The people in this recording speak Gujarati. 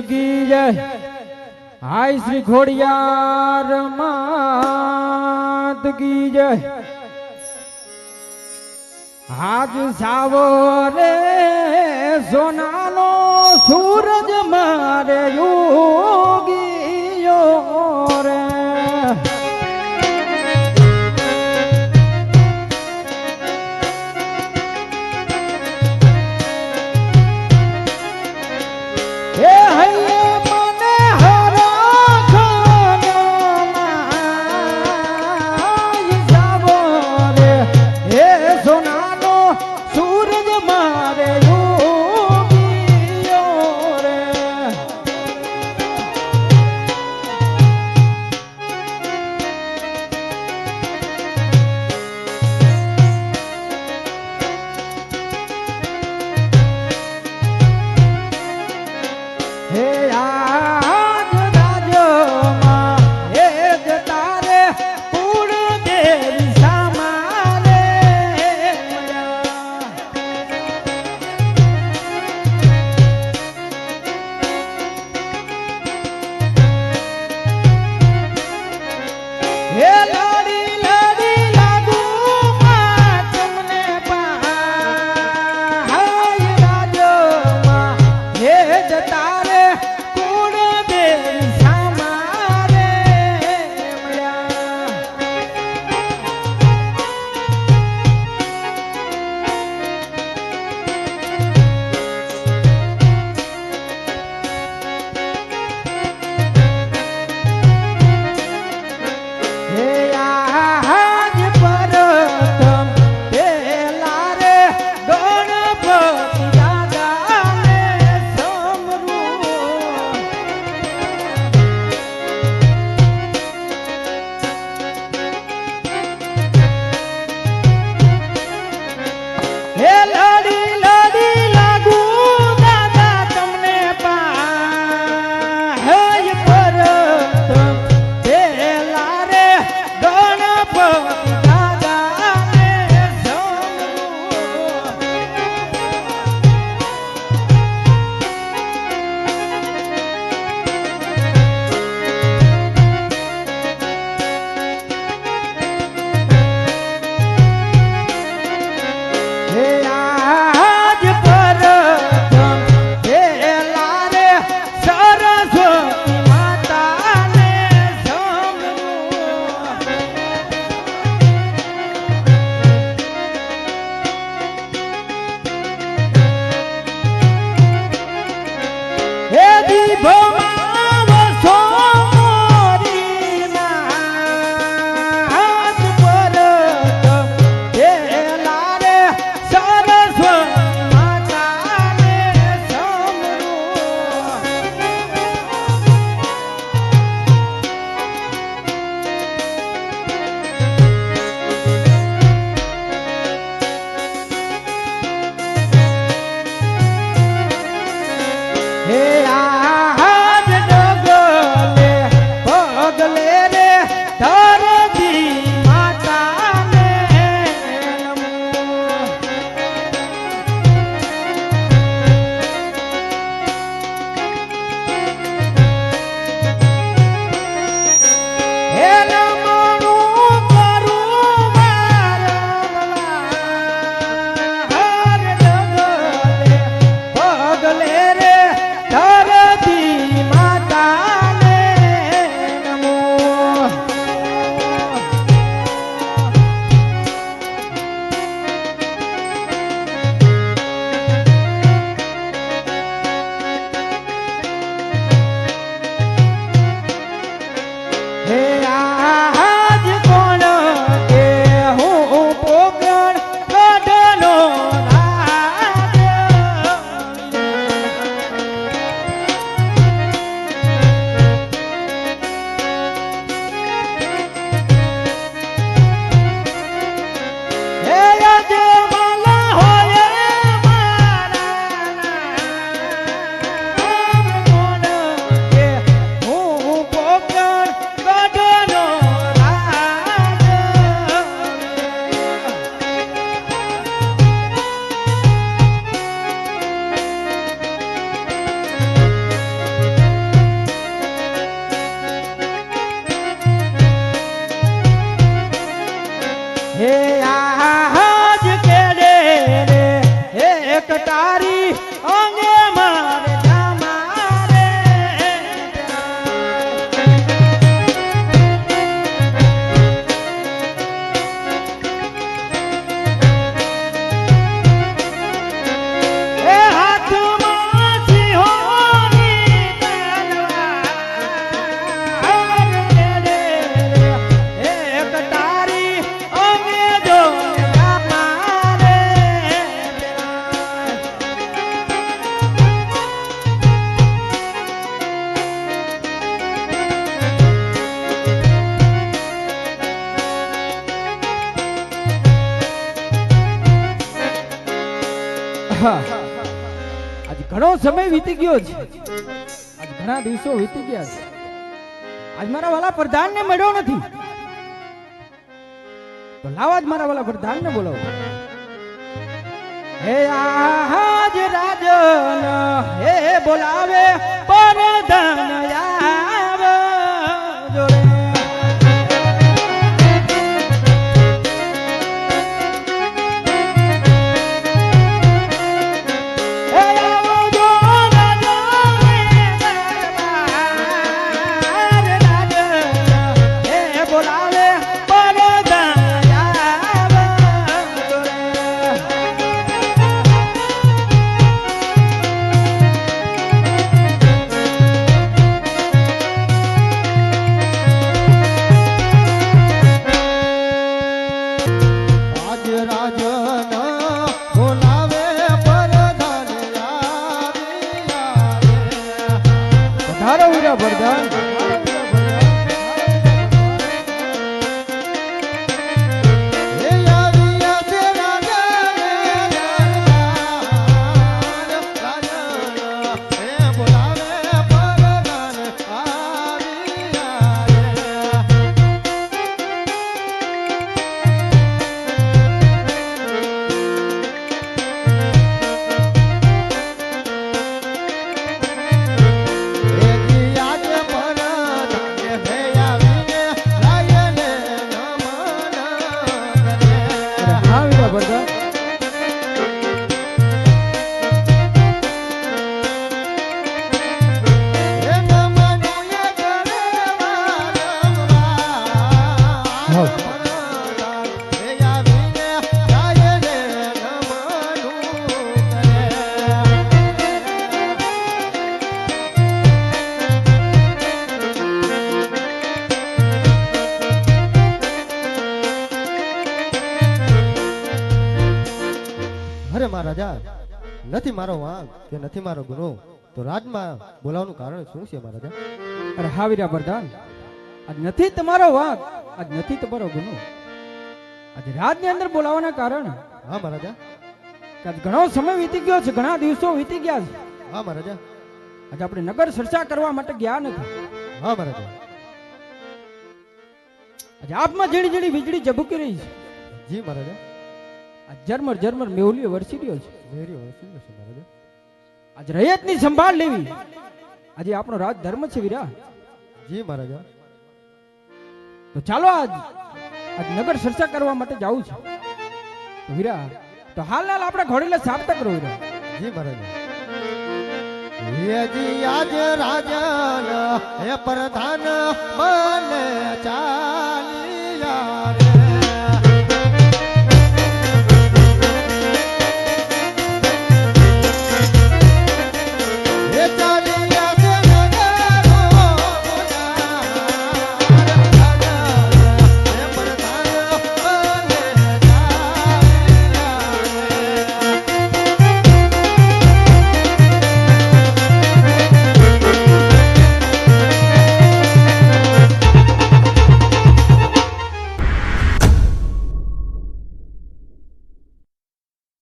શ્રી કી જય. હાય શ્રી ખોડિયાર માત કી જય. આજ સાવો રે સોનાનો સૂરજ મારે સમય વીતી ગયો છે. આજ ઘણા દિવસો વીતી ગયા છે. આજ મારા વાલા પ્રધાન ને મળ્યો નથી. તો લાવો મારા વાલા પ્રધાન ને બોલાવો. હે આજ રાજન, હે બોલાવે પરધન આવે હે. અરે મહારાજા, નથી મારો વાંક કે નથી મારો ગુનો, તો રાજમાં બોલાવવાનું કારણ શું છે મહારાજા? અરે હા વીરા પ્રધાન આજ નથી તમારો વાંક. આજ નથી તમારો ગુનો. આજ રાજની અંદર બોલાવાના કારણ. હા મહારાજા. આજ ઘણો સમય વીતી ગયો છે ઘણા દિવસો વીતી ગયા છે. હા મહારાજા. આજે આપણે નગર ચર્ચા કરવા માટે ગયા નથી. હા મહારાજા. આજે આપમાં ઝીણી ઝીણી વીજળી ઝબૂકી રહી છે. જી મહારાજા. આ ઝરમર ઝરમર મેહુલીઓ વરસી રહ્યો છે. મેરી રહ્યો છે મહારાજા. આજ રૈયતની સંભાળ લેવી. આજે આપણો રાજ ધર્મ છે વીરા. જી મહારાજા. તો ચાલો આજ આજ નગર ચર્ચા કરવા માટે જાવું છે. વીરા, તો હાલ હાલ આપણે ઘોડીને સાફ તક વીરા. જી મહારાજા. જી આજ રાજા હે પ્રધાન બને.